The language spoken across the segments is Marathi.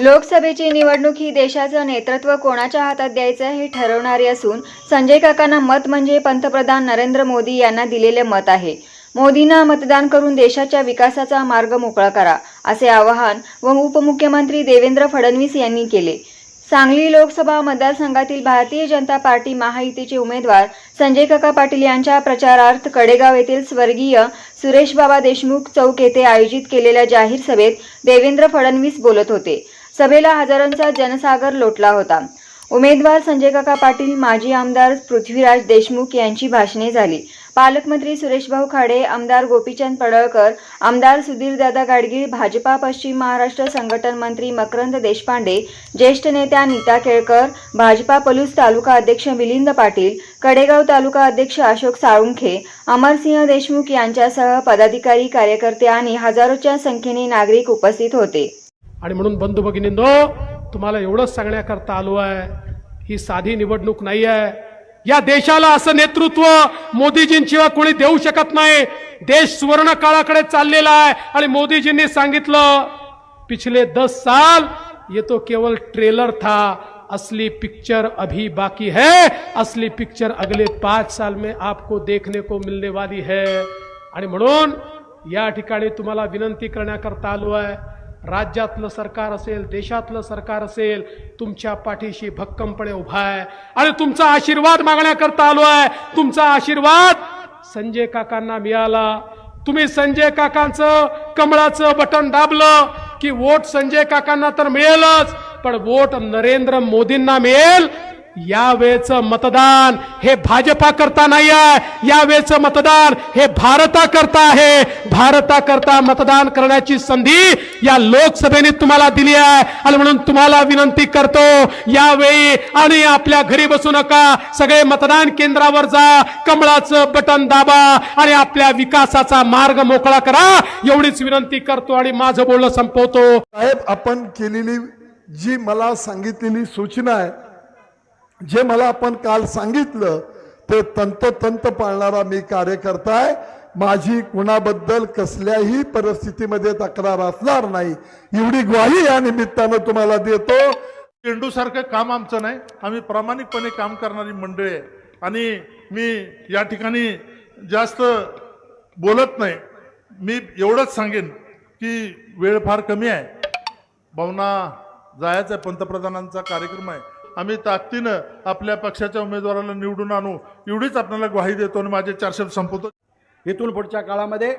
लोकसभेची निवडणूक ही देशाचं नेतृत्व कोणाच्या हातात द्यायचं हे ठरवणारी असून संजय काकांना मत म्हणजे पंतप्रधान नरेंद्र मोदी यांना दिलेले मत आहे. मोदींना मतदान करून देशाच्या विकासाचा मार्ग मोकळा करा असे आवाहन व उपमुख्यमंत्री देवेंद्र फडणवीस यांनी केले. सांगली लोकसभा मतदारसंघातील भारतीय जनता पार्टी महायुतीचे उमेदवार संजय काका पाटील यांच्या प्रचारार्थ कडेगाव येथील स्वर्गीय सुरेश बाबा देशमुख चौक येथे आयोजित केलेल्या जाहीर सभेत देवेंद्र फडणवीस बोलत होते. सभेला हजारोंचा जनसागर लोटला होता. उमेदवार संजय काका पाटील माजी आमदार पृथ्वीराज देशमुख यांची भाषणे झाली. पालकमंत्री सुरेशभाऊ खाडे आमदार गोपीचंद पडळकर आमदार सुधीरदादा गाडगीळ भाजपा पश्चिम महाराष्ट्र संघटन मंत्री मकरंद देशपांडे ज्येष्ठ नेत्या नीता केळकर भाजपा पलूस तालुका अध्यक्ष मिलिंद पाटील कडेगाव तालुका अध्यक्ष अशोक साळुंखे अमरसिंह देशमुख यांच्यासह पदाधिकारी कार्यकर्ते आणि हजारोच्या संख्येने नागरिक उपस्थित होते. आणि म्हणून बंधू भगिनींनो तुम्हाला एवढंच सांगण्याकरता आलो आहे ही साधी निवडणूक नाही आहे. या देशाला असं नेतृत्व मोदीजींशिवाय कोणी देऊ शकत नाही. देश सुवर्ण काळाकडे चाललेला आहे. आणि मोदीजींनी सांगितलं पिछले दस साल ये तो केवल ट्रेलर था असली पिक्चर अभी बाकी है असली पिक्चर अगले पाच साल में आपको देखने को मिलने वाली है. आणि म्हणून या ठिकाणी तुम्हाला विनंती करण्याकरता आलो आहे राज्यातलं सरकार असेल देशातलं सरकार असेल तुमच्या पाठीशी भक्कमपणे उभा आहे. आणि तुमचा आशीर्वाद मागण्याकरता आलो आहे. तुमचा आशीर्वाद संजय काकांना मिळाला. तुम्ही संजय काकांचं कमळाचं बटन दाबलं की वोट संजय काकांना तर मिळेलच पण वोट नरेंद्र मोदींना मिळेल यावेळेचं मतदान हे भाजपा करता नाही आहे यावेळेचं मतदान हे भारता करता आहे. भारता करता मतदान करण्याची संधी या लोकसभेने तुम्हाला दिली आहे. आणि म्हणून तुम्हाला विनंती करतो यावेळी आणि आपल्या घरी बसू नका. सगळे मतदान केंद्रावर जा. कमळाचं बटन दाबा आणि आपल्या विकासाचा मार्ग मोकळा करा. एवढीच विनंती करतो आणि माझं बोलणं संपवतो. साहेब आपण केलेली जी मला सांगितलेली सूचना आहे जे मला आपण काल सांगितलं ते तंतोतंत पाळणारा मी कार्यकर्ता आहे. माझी कुणाबद्दल कसल्याही परिस्थितीमध्ये तक्रार असणार नाही. एवढी ग्वाही या निमित्तानं तुम्हाला देतो. चेंडूसारखं काम आमचं नाही. आम्ही प्रामाणिकपणे काम करणारी मंडळी आहे. आणि मी या ठिकाणी जास्त बोलत नाही. मी एवढंच सांगेन की वेळ फार कमी आहे. भावना जायचं आहे. पंतप्रधानांचा कार्यक्रम आहे. आम्ही ताकदीनं आपल्या पक्षाच्या उमेदवाराला निवडून आणू. एवढीच आपल्याला ग्वाही देतो आणि माझे चार शब्द संपवतो. इथून पुढच्या काळामध्ये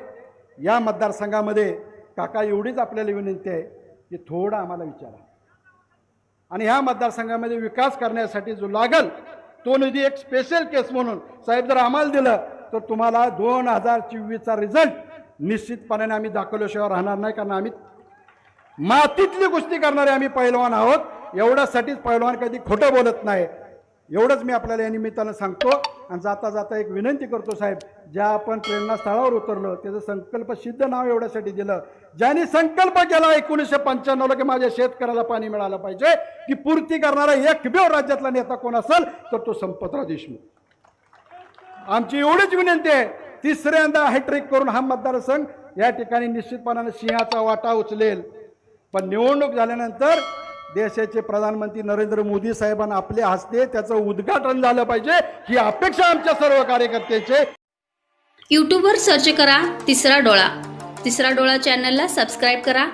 या मतदारसंघामध्ये काका एवढीच आपल्याला विनंती आहे की थोडं आम्हाला विचारा. आणि ह्या मतदारसंघामध्ये विकास करण्यासाठी जो लागल तो निधी एक स्पेशल केस म्हणून साहेब जर आम्हाला दिलं तर तुम्हाला दोन हजार चोवीसचा रिझल्ट निश्चितपणाने आम्ही दाखवल्याशिवाय राहणार नाही. कारण आम्ही मातीतली कुस्ती करणारे आम्ही पैलवान आहोत. एवढ्यासाठीच पैलवान कधी खोटं बोलत नाही. एवढंच मी आपल्याला या निमित्तानं सांगतो. आणि जाता जाता एक विनंती करतो साहेब ज्या आपण प्रेरणास्थळावर उतरलो त्याचं संकल्प सिद्ध नाव एवढ्यासाठी दिलं. ज्यांनी संकल्प केला एकोणीसशे पंच्याण्णवला की माझ्या शेतकऱ्याला पाणी मिळालं पाहिजे की पूर्ती करणारा एकमेव राज्यातला नेता कोण असेल तर तो संपतराव देशमुख. आमची एवढीच विनंती आहे तिसऱ्यांदा हॅट्रिक करून हा मतदारसंघ या ठिकाणी निश्चितपणाने सिंहाचा वाटा उचलेल. पण निवडणूक झाल्यानंतर देशाचे प्रधानमंत्री नरेंद्र मोदी साहेबांना आपल्या हस्ते त्याचं उद्घाटन झालं पाहिजे ही अपेक्षा आमच्या सर्व कार्यकर्त्याचे यूट्यूबवर सर्च करा तिसरा डोळा. तिसरा डोळा चॅनलला सबस्क्राईब करा.